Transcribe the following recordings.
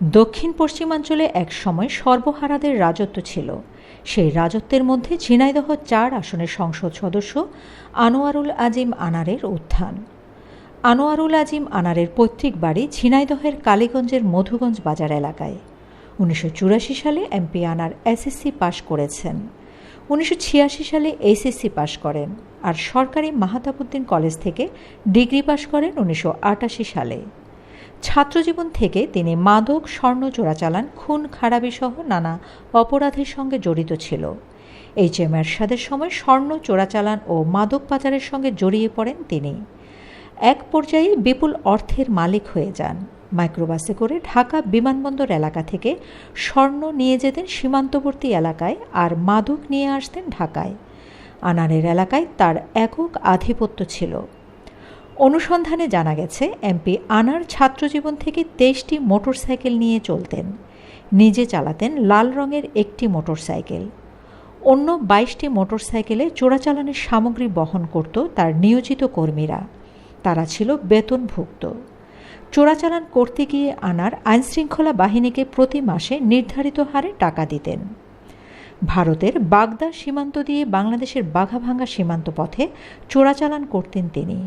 দক্ষিণ পশ্চিমাঞ্চলে এক সময় সর্বহারাদের রাজত্ব ছিল। সেই রাজত্বের মধ্যে ঝিনাইদহ চার আসনের সংসদ সদস্য আনোয়ারুল আজিম আনারের উত্থান। আনোয়ারুল আজিম আনারের পৈতৃক বাড়ি ঝিনাইদহের কালীগঞ্জের মধুগঞ্জ বাজার এলাকায়। উনিশশো চুরাশি সালে এমপি আনার এসএসসি পাশ করেছেন। উনিশশো ছিয়াশি সালে এইচএসসি পাশ করেন আর সরকারি মাহাতাবুদ্দিন কলেজ থেকে ডিগ্রি পাশ করেন উনিশশো আটাশি সালে। ছাত্রজীবন থেকে তিনি মাদক, স্বর্ণ চোরাচালান, খুন, খারাপি সহ নানা অপরাধের সঙ্গে জড়িত ছিল। এইচ এম এরশাদের সময় স্বর্ণ চোরাচালান ও মাদক পাচারের সঙ্গে জড়িয়ে পড়েন তিনি। এক পর্যায়ে বিপুল অর্থের মালিক হয়ে যান। মাইক্রোবাসে করে ঢাকা বিমানবন্দর এলাকা থেকে স্বর্ণ নিয়ে যেতেন সীমান্তবর্তী এলাকায় আর মাদক নিয়ে আসতেন ঢাকায়। আনারের এলাকায় তার একক আধিপত্য ছিল। অনুসন্ধানে জানা গেছে এমপি আনার ছাত্রজীবন থেকে তেইশটি মোটরসাইকেল নিয়ে চলতেন। নিজে চালাতেন লাল রঙের একটি মোটরসাইকেল। অন্য বাইশটি মোটরসাইকেলে চোরাচালানের সামগ্রী বহন করত তার নিয়োজিত কর্মীরা। তারা ছিল বেতনভুক্ত। চোরাচালান করতে গিয়ে আনার আইনশৃঙ্খলা বাহিনীকে প্রতি মাসে নির্ধারিত হারে টাকা দিতেন। ভারতের বাগদা সীমান্ত দিয়ে বাংলাদেশের বাঘাভাঙ্গা সীমান্ত পথে চোরাচালান করতেন তিনি।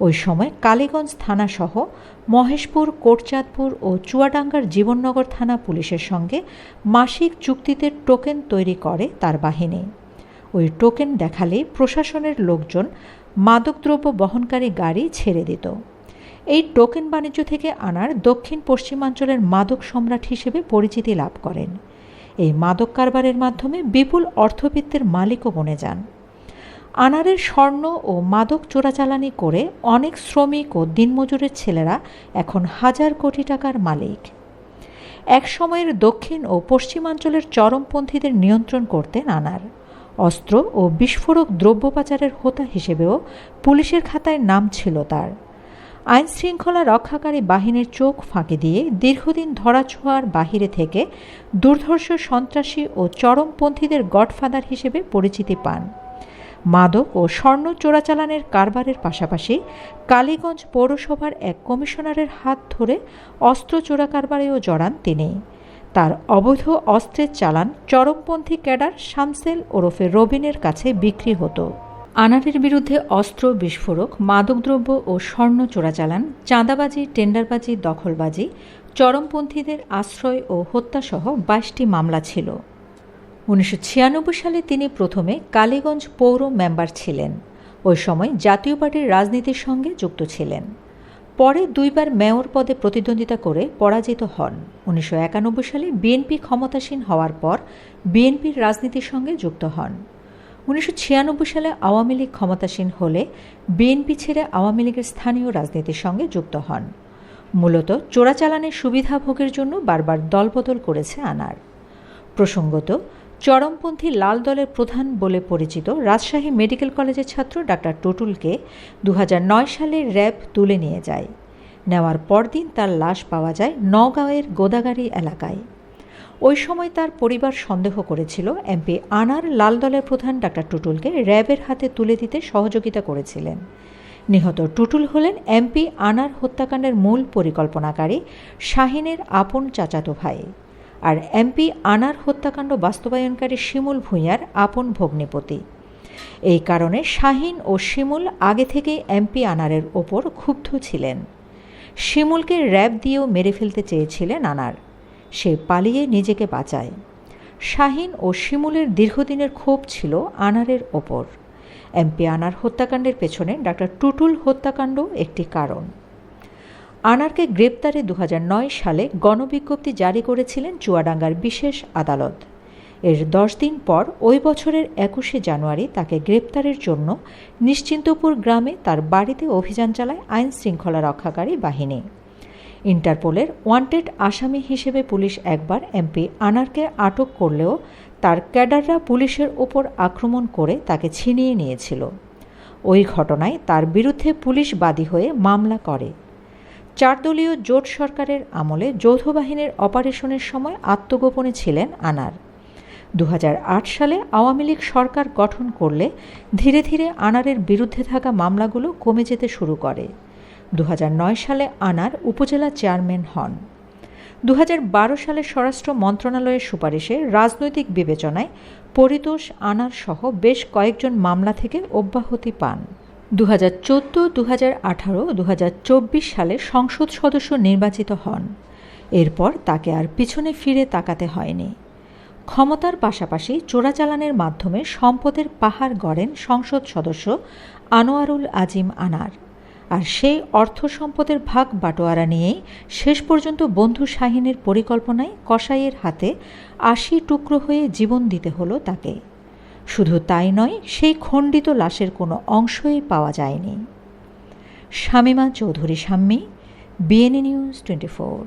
ওই সময় কালীগঞ্জ থানাসহ মহেশপুর, কোটচাঁদপুর ও চুয়াডাঙ্গার জীবননগর থানা পুলিশের সঙ্গে মাসিক চুক্তিতে টোকেন তৈরি করে তার বাহিনী। ওই টোকেন দেখালে প্রশাসনের লোকজন মাদকদ্রব্য বহনকারী গাড়ি ছেড়ে দিত। এই টোকেন বাণিজ্য থেকে আনার দক্ষিণ পশ্চিমাঞ্চলের মাদক সম্রাট হিসেবে পরিচিতি লাভ করেন। এই মাদক কারবারের মাধ্যমে বিপুল অর্থবিত্তের মালিকও বনে যান। আনারের স্বর্ণ ও মাদক চোরাচালানি করে অনেক শ্রমিক ও দিনমজুরের ছেলেরা এখন হাজার কোটি টাকার মালিক। এক সময়ের দক্ষিণ ও পশ্চিমাঞ্চলের চরমপন্থীদের নিয়ন্ত্রণ করতেন আনার অস্ত্র ও বিস্ফোরক দ্রব্য পাচারের হোতা হিসেবেও পুলিশের খাতায় নাম ছিল তার। আইন শৃঙ্খলা রক্ষাকারী বাহিনীর চোখ ফাঁকি দিয়ে দীর্ঘদিন ধরাছোঁয়ার বাহিরে থেকে দুর্ধর্ষ সন্ত্রাসী ও চরমপন্থীদের গডফাদার হিসেবে পরিচিতি পান। মাদক ও স্বর্ণ চোরাচালানের কারবারের পাশাপাশি কালীগঞ্জ পৌরসভার এক কমিশনারের হাত ধরে অস্ত্র চোরা কারবারেও জড়ান তিনি। তার অবৈধ অস্ত্রের চালান চরমপন্থী ক্যাডার শামসেল ওরফে রবিনের কাছে বিক্রি হতো। আনারের বিরুদ্ধে অস্ত্র, বিস্ফোরক, মাদকদ্রব্য ও স্বর্ণ চোরাচালান, চাঁদাবাজি, টেন্ডারবাজি, দখলবাজি, চরমপন্থীদের আশ্রয় ও হত্যাসহ বাইশটি মামলা ছিল। উনিশশো ছিয়ানব্বই সালে তিনি প্রথমে কালীগঞ্জ পৌর মেম্বার ছিলেন। ওই সময় জাতীয় পার্টির রাজনীতির সঙ্গে যুক্ত ছিলেন। পরে দুইবার মেয়র পদে প্রতিদ্বন্দ্বিতা করে পরাজিত হন। উনিশশো একানব্বই সালে বিএনপি ক্ষমতাসীন হওয়ার পর বিএনপির রাজনীতির সঙ্গে যুক্ত হন। উনিশশো ছিয়ানব্বই সালে আওয়ামী লীগ ক্ষমতাসীন হলে বিএনপি ছেড়ে আওয়ামী লীগের স্থানীয় রাজনীতির সঙ্গে যুক্ত হন। মূলত চোরাচালানের সুবিধা ভোগের জন্য বারবার দলবদল করেছে আনার। প্রসঙ্গত চরমপন্থী লাল দলের প্রধান বলে পরিচিত রাজশাহী মেডিকেল কলেজের ছাত্র ডাক্তার টুটুলকে দু সালে র্যাব তুলে নিয়ে যায়। নেওয়ার পরদিন তার লাশ পাওয়া যায় নগাঁওয়ের গোদাগাড়ি এলাকায়। ওই সময় তার পরিবার সন্দেহ করেছিল এমপি আনার লাল দলের প্রধান ডাক্তার টুটুলকে র্যাবের হাতে তুলে দিতে সহযোগিতা করেছিলেন। নিহত টুটুল হলেন এমপি আনার হত্যাকাণ্ডের মূল পরিকল্পনাকারী শাহিনের আপন চাচাতো ভাই। আর এমপি আনার হত্যাকাণ্ড বাস্তবায়নকারী শিমুল ভূঁইয়ার আপন ভগ্নিপতি। এই কারণে শাহিন ও শিমুল আগে থেকে এমপি আনারের ওপর ক্ষুব্ধ ছিলেন। শিমুলকে র্যাব দিয়েও মেরে ফেলতে চেয়েছিলেন আনার। সে পালিয়ে নিজেকে বাঁচায়। শাহিন ও শিমুলের দীর্ঘদিনের ক্ষোভ ছিল আনারের ওপর। এমপি আনার হত্যাকাণ্ডের পেছনে ডাক্তার টুটুল হত্যাকাণ্ড একটি কারণ। আনারকে গ্রেপ্তারে দু হাজার নয় সালে গণবিজ্ঞপ্তি জারি করেছিলেন চুয়াডাঙ্গার বিশেষ আদালত। এর দশ দিন পর ওই বছরের একুশে জানুয়ারি তাকে গ্রেপ্তারের জন্য নিশ্চিন্তপুর গ্রামে তার বাড়িতে অভিযান চালায় আইন শৃঙ্খলা রক্ষাকারী বাহিনী। ইন্টারপোলের ওয়ান্টেড আসামি হিসেবে পুলিশ একবার এমপি আনারকে আটক করলেও তার ক্যাডাররা পুলিশের ওপর আক্রমণ করে তাকে ছিনিয়ে নিয়েছিল। ওই ঘটনায় তার বিরুদ্ধে পুলিশ বাদী হয়ে মামলা করে। চারদলীয় জোট সরকারের আমলে যৌথ বাহিনীর অপারেশনের সময় আত্মগোপনে ছিলেন আনার। দু হাজার আট সালে আওয়ামী লীগ সরকার গঠন করলে ধীরে ধীরে আনারের বিরুদ্ধে থাকা মামলাগুলো কমে যেতে শুরু করে। দু হাজার নয় সালে আনার উপজেলা চেয়ারম্যান হন। দু হাজার বারো সালে স্বরাষ্ট্র মন্ত্রণালয়ের সুপারিশে রাজনৈতিক বিবেচনায় পরিতোষ আনার সহ বেশ কয়েকজন মামলা থেকে অব্যাহতি পান। দু হাজার চোদ্দ দু হাজার আঠারো দু হাজার চব্বিশ সালে সংসদ সদস্য নির্বাচিত হন। এরপর তাকে আর পিছনে ফিরে তাকাতে হয়নি। ক্ষমতার পাশাপাশি চোরাচালানের মাধ্যমে সম্পদের পাহাড় গড়েন সংসদ সদস্য আনোয়ারুল আজিম আনার। আর সেই অর্থ সম্পদের ভাগ বাটোয়ারা নিয়েই শেষ পর্যন্ত বন্ধু শাহিনের পরিকল্পনায় কসাইয়ের হাতে আশি টুকরো হয়ে জীবন দিতে হলো তাকে। শুধু তাই নয়, সেই খণ্ডিত লাশের কোনো অংশই পাওয়া যায়নি। Shamima Chowdhury Shammi BNA news twenty four